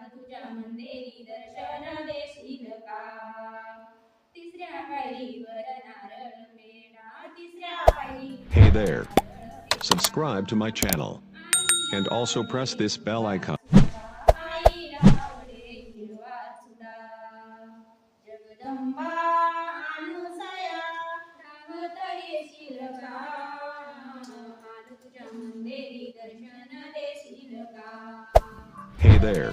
तुझ्या मंदेरी दर्शन देशील का तिसऱ्या पायरीवर नारळ पेढा तिसऱ्या पायरीवर Hey there. Subscribe to my channel. And also press this bell icon. आईला आवडे हिरवा चुडा जगदंबा अनुसया रागत येशील का आलो तुझ्या मंदिरी दर्शन देशील का Hey there.